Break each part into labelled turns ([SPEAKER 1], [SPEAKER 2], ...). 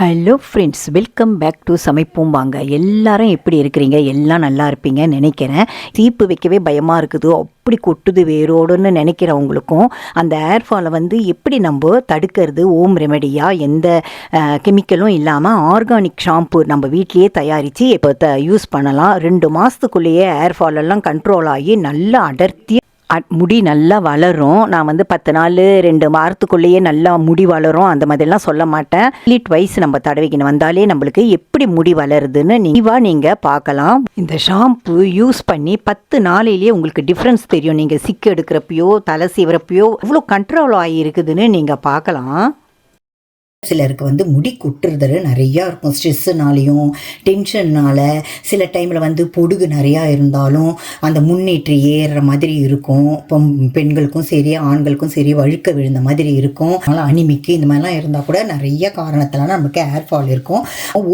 [SPEAKER 1] Hello friends welcome back to சமைப்போம் வாங்க. எல்லாரும் எப்படி இருக்கிறீங்க? எல்லாம் நல்லா இருப்பீங்க நினைக்கிறேன். தீப்பு வைக்கவே பயமாக இருக்குது. அப்படி கொட்டுது வேரோடுன்னு நினைக்கிறவங்களுக்கும் அந்த ஏர் ஃபாலை வந்து எப்படி நம்ம தடுக்கிறது? ஓம் ரெமெடியாக எந்த கெமிக்கலும் இல்லாமல் ஆர்கானிக் ஷாம்பு நம்ம வீட்லேயே தயாரித்து இப்போ த யூஸ் பண்ணலாம். ரெண்டு மாதத்துக்குள்ளேயே ஏர் ஃபாலெல்லாம் கண்ட்ரோல் ஆகி நல்லா அடர்த்தி முடி நல்லா வளரும். நான் வந்து பத்து நாள் ரெண்டு வாரத்துக்குள்ளேயே நல்லா முடி வளரும். அந்த மாதிரிலாம் சொல்ல மாட்டேன். லீட் வைஸ் நம்ம தடவிக்கணும் வந்தாலே நம்மளுக்கு எப்படி முடி வளருதுன்னு நீவா நீங்கள் பார்க்கலாம். இந்த ஷாம்பு யூஸ் பண்ணி பத்து நாளையிலேயே உங்களுக்கு டிஃப்ரென்ஸ் தெரியும். நீங்கள் சிக்கு எடுக்கிறப்பையோ தலை சீவரப்பையோ இவ்வளோ கண்ட்ரோல் ஆகியிருக்குதுன்னு நீங்கள் பார்க்கலாம்.
[SPEAKER 2] சிலருக்கு வந்து முடி குட்டுறது நிறையா இருக்கும். ஸ்ட்ரெஸ்ஸுனாலையும் டென்ஷன்னால சில டைமில் வந்து பொடுகு நிறையா இருந்தாலும் அந்த முன்னேற்றி ஏறுற மாதிரி இருக்கும். இப்போ பெண்களுக்கும் சரி ஆண்களுக்கும் சரி வழுக்க விழுந்த மாதிரி இருக்கும். அதனால் அனிமிக்கு இந்த மாதிரிலாம் இருந்தால் கூட நிறைய காரணத்தினால நமக்கு ஹேர் ஃபால் இருக்கும்.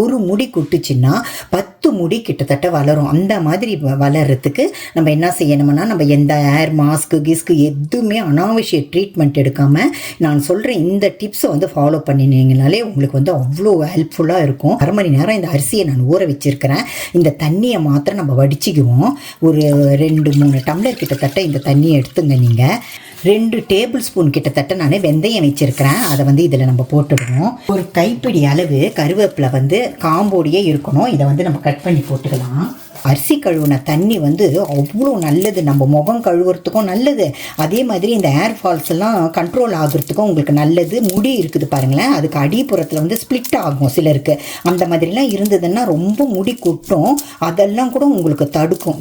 [SPEAKER 2] ஒரு முடி குட்டுச்சுன்னா பத்து முடி கிட்டத்தட்ட வளரும். அந்த மாதிரி வ- வளர்றதுக்கு நம்ம என்ன செய்யணும்னா நம்ம எந்த ஏர் மாஸ்க்கு கிஸ்க்கு எதுவுமே அனாவசிய ட்ரீட்மெண்ட் எடுக்காமல் நான் சொல்கிற இந்த டிப்ஸை வந்து ஃபாலோ பண்ணினீங்கனாலே உங்களுக்கு வந்து அவ்வளோ ஹெல்ப்ஃபுல்லாக இருக்கும். அரை மணி நேரம் இந்த அரிசியை நான் ஊற வச்சிருக்கிறேன். இந்த தண்ணியை மாத்திரம் நம்ம வடிச்சிக்குவோம். ஒரு ரெண்டு மூணு டம்ளர் கிட்டத்தட்ட இந்த தண்ணியை எடுத்துங்க நீங்கள் ரெண்டு டேபிள் ஸ்பூன் கிட்டத்தட்ட நான் வெந்தயம் வச்சுருக்கிறேன். அதை வந்து இதில் நம்ம போட்டுடுவோம். ஒரு கைப்பிடி அளவு கருவேப்பிலை வந்து காம்போடியே இருக்கணும். இதை வந்து நம்ம கட் பண்ணி போட்டுக்கலாம். அரிசி கழுவுன தண்ணி வந்து அவ்வளோ நல்லது. நம்ம முகம் கழுவுறதுக்கும் நல்லது. அதே மாதிரி இந்த ஏர் ஃபால்ஸ் எல்லாம் கண்ட்ரோல் ஆகுறதுக்கும் உங்களுக்கு நல்லது. முடி இருக்குது பாருங்களேன். அதுக்கு அடிப்புறத்தில் வந்து ஸ்ப்ளிட் ஆகும் சிலருக்கு. அந்த மாதிரிலாம் இருந்ததுன்னா ரொம்ப முடி கொட்டும். அதெல்லாம் கூட உங்களுக்கு தடுக்கும்.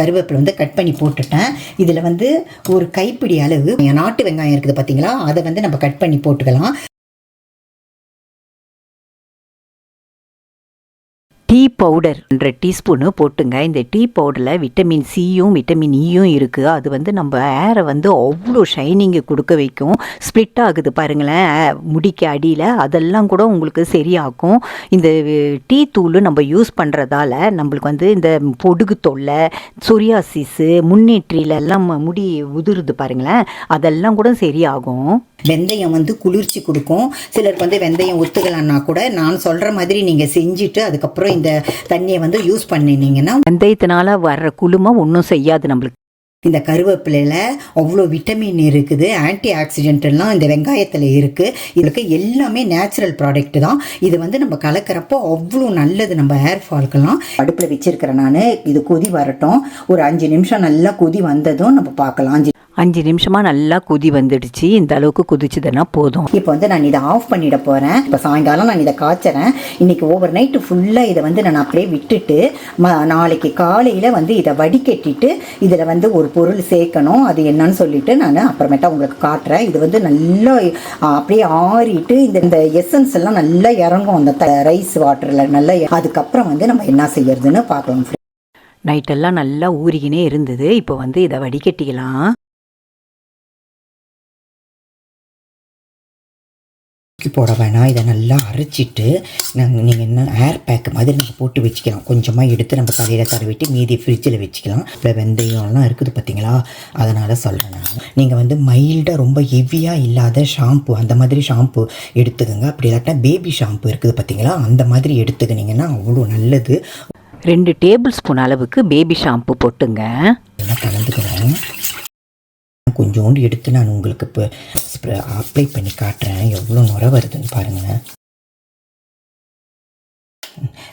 [SPEAKER 2] கருவேப்பிலை வந்து கட் பண்ணி போட்டுட்டேன். இதில் வந்து ஒரு கைப்பிடி அளவு நாட்டு வெங்காயம் இருக்குது பார்த்தீங்களா அதை வந்து நம்ம கட் பண்ணி போட்டுக்கலாம்.
[SPEAKER 1] டீ பவுடர் ரெண்டு டீஸ்பூனு போட்டுங்க. இந்த டீ பவுடரில் விட்டமின் சியும் விட்டமின் இயும் இருக்குது அது வந்து நம்ம ஏரை வந்து அவ்வளோ ஷைனிங்கு கொடுக்க வைக்கும். ஸ்ப்ளிட் ஆகுது பாருங்களேன். முடிக்கு அடியில். அதெல்லாம் கூட உங்களுக்கு சரியாக்கும். இந்த டீ தூள் நம்ம யூஸ் பண்ணுறதால நம்மளுக்கு வந்து இந்த பொடுகு தொல்லை சொரியாசிஸு முன்னேற்றிலெல்லாம் முடி உதிருது பாருங்களேன். அதெல்லாம் கூட சரியாகும்.
[SPEAKER 2] வெந்தயம் வந்து குளிர்ச்சி கொடுக்கும். சிலருக்கு வந்து வெந்தயம் ஒத்துக்கலன்னா கூட நான் சொல்கிற மாதிரி நீங்கள் செஞ்சுட்டு அதுக்கப்புறம் இந்த தண்ணியை வந்து யூஸ் பண்ணினீங்கன்னா
[SPEAKER 1] வெந்தயத்தினால வர்ற குளுமை ஒன்றும் செய்யாது நம்மளுக்கு.
[SPEAKER 2] இந்த கருவேப்பிலையில் அவ்வளோ விட்டமின் இருக்குது ஆன்டி ஆக்சிடென்ட் எல்லாம் இந்த வெங்காயத்தில் இருக்குது இதுக்கு எல்லாமே நேச்சுரல் ப்ராடக்ட் தான். இது வந்து நம்ம கலக்கிறப்போ அவ்வளோ நல்லது நம்ம ஹேர் ஃபால்க்கெல்லாம் அடுப்பில் வச்சிருக்கிறேன் நான். இது கொதி வரட்டும். ஒரு அஞ்சு நிமிஷம் நல்லா கொதி வந்ததும் நம்ம பார்க்கலாம். அஞ்சு
[SPEAKER 1] அஞ்சு நிமிஷமாக நல்லா கொதி வந்துடுச்சு. இந்த அளவுக்கு கொதிச்சுதுன்னா போதும்.
[SPEAKER 2] இப்போ வந்து நான் இதை ஆஃப் பண்ணிட போகிறேன் இப்போ சாயங்காலம் நான் இதை காய்ச்சறேன். இன்னைக்கு ஓவர் நைட்டு ஃபுல்லாக இதை வந்து நான் அப்படியே விட்டுட்டு ம நாளைக்கு காலையில் வந்து இதை வடிகட்டிட்டு இதில் வந்து ஒரு பொருள் சேர்க்கணும். அது என்னன்னு சொல்லிட்டு நான் அப்புறமேட்டா உங்களுக்கு காட்டுறேன். இது வந்து நல்லா அப்படியே ஆறிட்டு இந்த இந்த எசன்ஸ் எல்லாம் நல்லா இறங்கும். அந்த ரைஸ் வாட்டரில் நல்லா அதுக்கப்புறம் வந்து நம்ம என்ன செய்யறதுன்னு பார்க்கலாம்
[SPEAKER 1] நைட்டெல்லாம் நல்லா ஊறிக்கினே இருந்தது. இப்போ வந்து இதை வடிகட்டிக்கலாம்.
[SPEAKER 2] தூக்கி போட வேணாம். இதை நல்லா அரைச்சிட்டு நாங்கள் நீங்கள் என்ன ஏர் பேக் மாதிரி நம்ம போட்டு வச்சுக்கலாம். கொஞ்சமாக எடுத்து நம்ம தலையில் தடவிட்டு மீதி ஃப்ரிட்ஜில் வச்சுக்கலாம். இப்போ வெந்தயம்லாம் இருக்குது பார்த்தீங்களா அதனால் சொல்கிறேன் நான். நீங்கள் வந்து மைல்டாக ரொம்ப ஹெவியாக இல்லாத ஷாம்பு அந்த மாதிரி ஷாம்பு எடுத்துக்கோங்க. அப்படி இல்லாட்டா பேபி ஷாம்பு இருக்குது பார்த்தீங்களா அந்த மாதிரி எடுத்துக்கினீங்கன்னா அவ்வளோ நல்லது.
[SPEAKER 1] ரெண்டு டேபிள் ஸ்பூன் அளவுக்கு பேபி ஷாம்பு போட்டுங்க.
[SPEAKER 2] எல்லாம் கலந்துக்கிறோம் கொஞ்சோண்டு எடுத்து நான் உங்களுக்கு இப்போ அப்ளை பண்ணி காட்டுறேன். எவ்வளோ நுர வருதுன்னு பாருங்களேன்.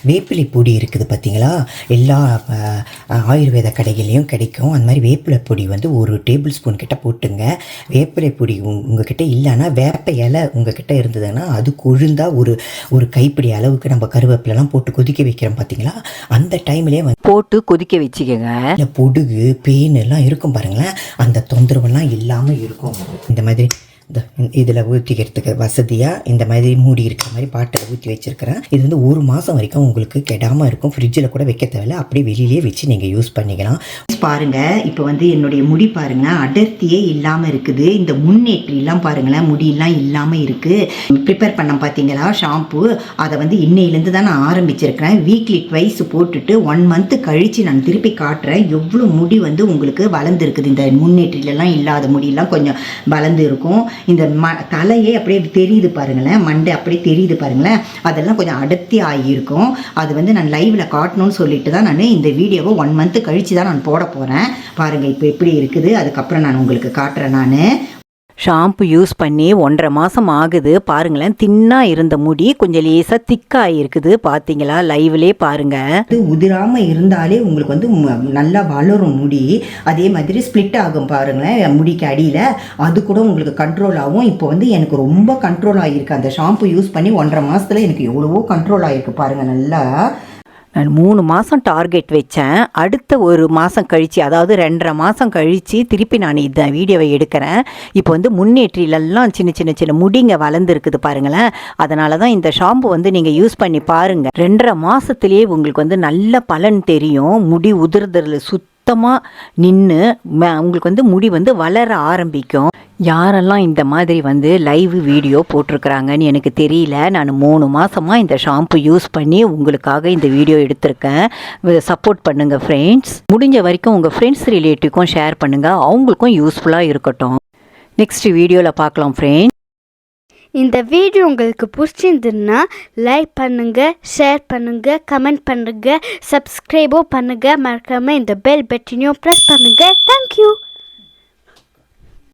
[SPEAKER 2] வேப்பிலை பொடி இருக்குது பார்த்தீங்களா? எல்லா ஆயுர்வேத கடைகள்லையும் கிடைக்கும். அந்த மாதிரி வேப்பிலை பொடி வந்து ஒரு டேபிள் ஸ்பூன் கிட்ட போட்டுங்க. வேப்பிலை பொடி உங் உங்ககிட்ட இல்லைன்னா வேப்ப இலை உங்ககிட்ட இருந்ததுன்னா அது கொழுந்தா ஒரு ஒரு கைப்பிடி அளவுக்கு நம்ம கருவேப்பிலெல்லாம் போட்டு கொதிக்க வைக்கிறோம் பார்த்தீங்களா? அந்த டைம்லேயே வந்து
[SPEAKER 1] போட்டு கொதிக்க வச்சுக்கோங்க.
[SPEAKER 2] இல்லை பொடுகு பெயின் எல்லாம் இருக்கும் பாருங்களேன். அந்த தொந்தரவெல்லாம் இல்லாமல் இருக்கும். இந்த மாதிரி இந்த இதில் ஊற்றிக்கிறதுக்கு வசதியாக இந்த மாதிரி மூடி இருக்கிற மாதிரி பாட்டில் ஊற்றி வச்சிருக்கிறேன். இது வந்து ஒரு மாதம் வரைக்கும் உங்களுக்கு கெடாமல் இருக்கும். ஃப்ரிட்ஜில் கூட வைக்க தேவையில்ல. அப்படியே வெளியிலேயே வச்சு நீங்கள் யூஸ் பண்ணிக்கலாம். பாருங்கள் இப்போ வந்து என்னுடைய முடி பாருங்கள் அடர்த்தியே இல்லாமல் இருக்குது. இந்த முன்னேற்றிலாம் பாருங்களேன். முடியெல்லாம் இல்லாமல் இருக்குது ப்ரிப்பேர் பண்ண பார்த்தீங்களா ஷாம்பு அதை வந்து இன்னையிலேருந்து தான் நான் ஆரம்பிச்சிருக்கிறேன். வீக்லி ட்வைஸ் போட்டுட்டு ஒன் மந்த்து கழித்து நான் திருப்பி காட்டுறேன். எவ்வளோ முடி வந்து உங்களுக்கு வளர்ந்துருக்குது. இந்த முன்னேற்றிலலாம் இல்லாத முடியெல்லாம் கொஞ்சம் வளர்ந்து இருக்கும். இந்த ம தலையே அப்படியே தெரியுது பாருங்களேன் மண்டை அப்படியே தெரியுது பாருங்களேன். அதெல்லாம் கொஞ்சம் அடர்த்தி ஆகியிருக்கும். அது வந்து நான் லைவில் காட்டணும்னு சொல்லிட்டு தான் நான் இந்த வீடியோவை ஒன் மந்த்து கழித்து தான் நான் போட போகிறேன் பாருங்கள் இப்போ எப்படி இருக்குது அதுக்கப்புறம் நான் உங்களுக்கு காட்டுறேன் நான்.
[SPEAKER 1] ஷாம்பு யூஸ் பண்ணி ஒன்றரை மாதம் ஆகுது. பாருங்களேன் தின்னாக இருந்த முடி கொஞ்சம் லேசாக திக்காக இருக்குது. பார்த்தீங்களா லைவ்லேயே பாருங்கள்
[SPEAKER 2] அது உதிராமல் இருந்தாலே உங்களுக்கு வந்து ம- நல்லா வளரும் முடி. அதே மாதிரி ஸ்ப்ளிட் ஆகும் பாருங்களேன் முடிக்கு அடியில். அது கூட உங்களுக்கு கண்ட்ரோல் ஆகும். இப்போ வந்து எனக்கு ரொம்ப கண்ட்ரோல் ஆகியிருக்கு அந்த ஷாம்பு யூஸ் பண்ணி ஒன்றரை மாதத்தில் எனக்கு எவ்வளவோ கண்ட்ரோல் ஆகிருக்கு பாருங்கள் நல்லா.
[SPEAKER 1] நான் மூணு மாதம் டார்கெட் வச்சேன். அடுத்த ஒரு மாதம் கழித்து அதாவது ரெண்டரை மாதம் கழித்து திருப்பி நான் இந்த வீடியோவை எடுக்கிறேன். இப்போ வந்து முன்னேற்றிலெல்லாம் சின்ன சின்ன சின்ன முடிங்க வளர்ந்துருக்குது பாருங்களேன். அதனால தான் இந்த ஷாம்பு வந்து நீங்கள் யூஸ் பண்ணி பாருங்கள் ரெண்டரை மாதத்துலேயே உங்களுக்கு வந்து நல்ல பலன் தெரியும். முடி உதிர்தல் சுத்தமாக நின்று உங்களுக்கு வந்து முடி வந்து வளர ஆரம்பிக்கும். யாரெல்லாம் இந்த மாதிரி வந்து லைவ் வீடியோ போட்டிருக்கிறாங்கன்னு எனக்கு தெரியல. நான் மூணு மாதமாக இந்த ஷாம்பு யூஸ் பண்ணி உங்களுக்காக இந்த வீடியோ எடுத்திருக்கேன். சப்போர்ட் பண்ணுங்கள் ஃப்ரெண்ட்ஸ் முடிஞ்ச வரைக்கும் உங்கள் ஃப்ரெண்ட்ஸ் ரிலேட்டிவ்க்கும் ஷேர் பண்ணுங்கள் அவங்களுக்கும் யூஸ்ஃபுல்லாக இருக்கட்டும். நெக்ஸ்ட் வீடியோவில் பார்க்கலாம் ஃப்ரெண்ட்ஸ்
[SPEAKER 3] இந்த வீடியோ உங்களுக்கு பிடிச்சிருந்துன்னா லைக் பண்ணுங்கள் ஷேர் பண்ணுங்கள் கமெண்ட் பண்ணுங்கள் சப்ஸ்கிரைபும் பண்ணுங்கள் மறக்காமல் இந்த பெல் பட்டனையும் ப்ரெஸ் பண்ணுங்கள் தேங்க்யூ